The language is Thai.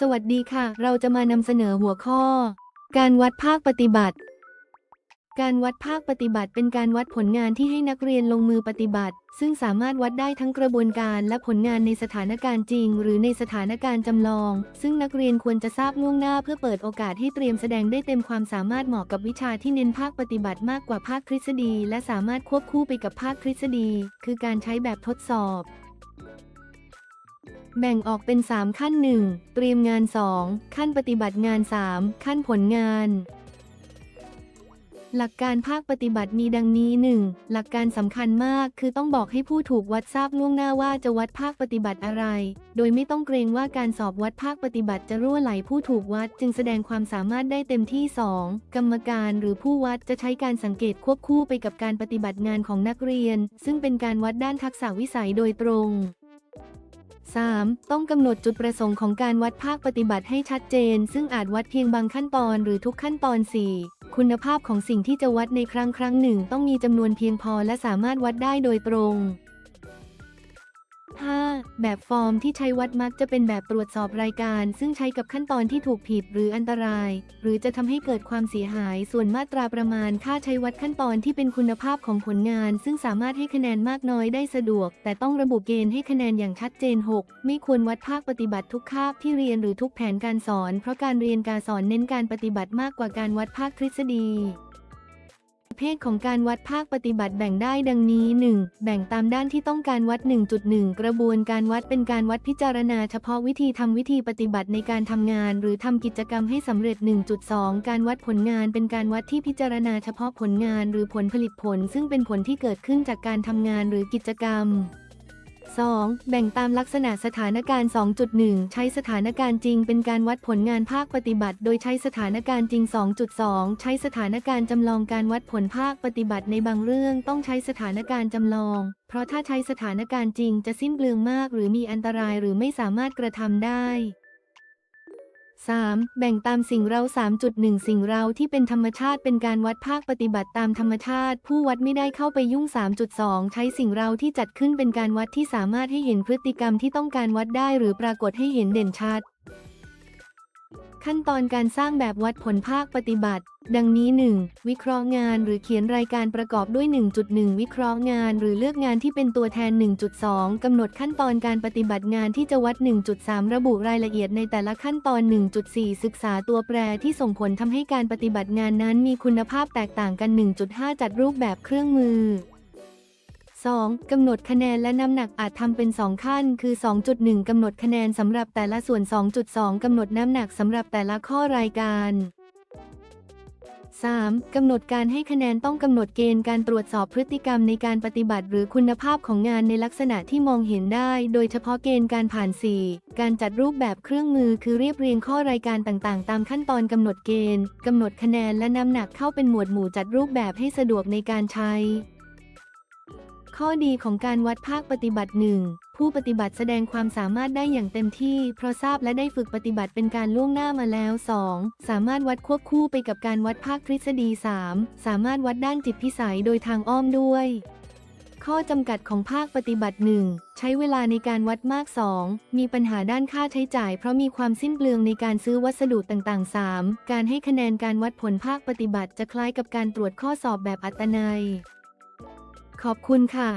สวัสดีค่ะ เราจะมานำเสนอหัวข้อ การวัดภาคปฏิบัติ การวัดภาคปฏิบัติเป็นการวัดผลงานที่ให้นักเรียนลงมือปฏิบัติ ซึ่งสามารถวัดได้ทั้งกระบวนการและผลงานในสถานการณ์จริง หรือในสถานการณ์จำลอง ซึ่งนักเรียนควรจะทราบล่วงหน้าเพื่อเปิดโอกาสให้เตรียมแสดงได้เต็มความสามารถเหมาะกับวิชาที่เน้นภาคปฏิบัติมากกว่าภาคทฤษฎี และสามารถควบคู่ไปกับภาคทฤษฎี คือการใช้แบบทดสอบ แบ่งออกเป็น 3 ขั้น 1 เตรียมงาน 2 ขั้นปฏิบัติงาน 3 ขั้นผลงาน หลักการภาคปฏิบัติมีดังนี้ 1. หลักการสำคัญมากคือต้องบอกให้ผู้ถูกวัดทราบล่วงหน้าว่าจะวัดภาคปฏิบัติอะไร โดยไม่ต้องเกรงว่าการสอบวัดภาคปฏิบัติจะรั่วไหลผู้ถูกวัดจึงแสดงความสามารถได้เต็มที่ 2. กรรมการหรือผู้วัดจะใช้การสังเกตควบคู่ไปกับการปฏิบัติงานของนักเรียน ซึ่งเป็นการวัดด้านทักษะวิสัยโดยตรง 3. ต้องกำหนดจุดประสงค์ของการวัดภาคปฏิบัติให้ชัดเจน ซึ่งอาจวัดเพียงบางขั้นตอนหรือทุกขั้นตอน 4. คุณภาพของสิ่งที่จะวัดในครั้งครั้งหนึ่ง ต้องมีจำนวนเพียงพอและสามารถวัดได้โดยตรง 5. แบบฟอร์มที่ใช้วัดมักจะเป็นแบบตรวจสอบรายการ ซึ่งใช้กับขั้นตอนที่ถูกผิดหรืออันตราย หรือจะทำให้เกิดความเสียหาย ส่วนมาตราประมาณค่าใช้วัดขั้นตอนที่เป็นคุณภาพของผลงาน ซึ่งสามารถให้คะแนนมากน้อยได้สะดวก แต่ต้องระบุเกณฑ์ให้คะแนนอย่างชัดเจน 6. ไม่ควรวัดภาคปฏิบัติทุกคาบที่เรียนหรือทุกแผนการสอน เพราะการเรียนการสอนเน้นการปฏิบัติมากกว่าการวัดภาคทฤษฎี ประเภทของการวัดภาคปฏิบัติแบ่งได้ดังนี้ 1. แบ่งตามด้านที่ต้องการวัด 1.1 กระบวนการวัดเป็นการวัดพิจารณาเฉพาะวิธีทำวิธีปฏิบัติในการทำงาน หรือทำกิจกรรมให้สำเร็จ 1.2 การวัดผลงานเป็นการวัดที่พิจารณาเฉพาะผลงาน หรือผลผลิตผล ซึ่งเป็นผลที่เกิดขึ้นจากการทำงานหรือกิจกรรม 2. แบ่งตามลักษณะสถานการณ์ 2.1 ใช้สถานการณ์จริงเป็นการวัดผลงานภาคปฏิบัติ โดยใช้สถานการณ์จริง 2.2 ใช้สถานการณ์จำลองการวัดผลภาคปฏิบัติในบางเรื่องต้องใช้สถานการณ์จำลอง เพราะถ้าใช้สถานการณ์จริงจะสิ้นเปลืองมาก หรือมีอันตรายหรือไม่สามารถกระทำได้ 3. แบ่งตามสิ่งเรา 3.1 สิ่งเราที่เป็นธรรมชาติเป็นการวัดภาคปฏิบัติตามธรรมชาติ ผู้วัดไม่ได้เข้าไปยุ่ง 3.2 ใช้สิ่งเราที่จัดขึ้นเป็นการวัดที่สามารถให้เห็นพฤติกรรมที่ต้องการวัดได้หรือปรากฏให้เห็นเด่นชัด ขั้นตอนการสร้างแบบวัดผลภาคปฏิบัติ ดังนี้ 1. วิเคราะห์งานหรือเขียนรายการประกอบด้วย 1.1 วิเคราะห์งานหรือเลือกงานที่เป็นตัวแทน 1.2 กำหนดขั้นตอนการปฏิบัติงานที่จะวัด 1.3 ระบุรายละเอียดในแต่ละขั้นตอน 1.4 ศึกษาตัวแปรที่ส่งผลทำให้การปฏิบัติงานนั้นมีคุณภาพแตกต่างกัน 1.5 จัดรูปแบบเครื่องมือ 2. กำหนดคะแนนและน้ำหนักอาจทำเป็น 2 ขั้น คือ 2.1 กำหนดคะแนนสำหรับแต่ละส่วน 2.2 กำหนดน้ำหนักสำหรับแต่ละข้อรายการ 3. กำหนดการให้คะแนนต้องกำหนดเกณฑ์การตรวจสอบพฤติกรรมในการปฏิบัติหรือคุณภาพของงานในลักษณะที่มองเห็นได้ โดยเฉพาะเกณฑ์การผ่าน 4. การจัดรูปแบบเครื่องมือคือเรียบเรียงข้อรายการต่างๆ ตามขั้นตอนกำหนดเกณฑ์กำหนดคะแนนและน้ำหนักเข้าเป็นหมวดหมู่จัดรูปแบบให้สะดวกในการใช้ ข้อดีของการวัดภาคปฏิบัติหนึ่งผู้ปฏิบัติแสดงความสามารถได้อย่างเต็มที่ เพราะทราบและได้ฝึกปฏิบัติเป็นการล่วงหน้ามาแล้ว 2. สามารถวัดควบคู่ไปกับการวัดภาคทฤษฎี 3. สามารถวัดด้านจิตพิสัยโดยทางอ้อมด้วย ข้อจำกัดของภาคปฏิบัติ 1. ใช้เวลาในการวัดมาก 2. มีปัญหาด้านค่าใช้จ่าย เพราะมีความสิ้นเปลืองในการซื้อวัสดุต่างๆ 3. การให้คะแนนการวัดผลภาคปฏิบัติจะคล้ายกับการตรวจข้อสอบแบบอัตนัย ขอบคุณค่ะ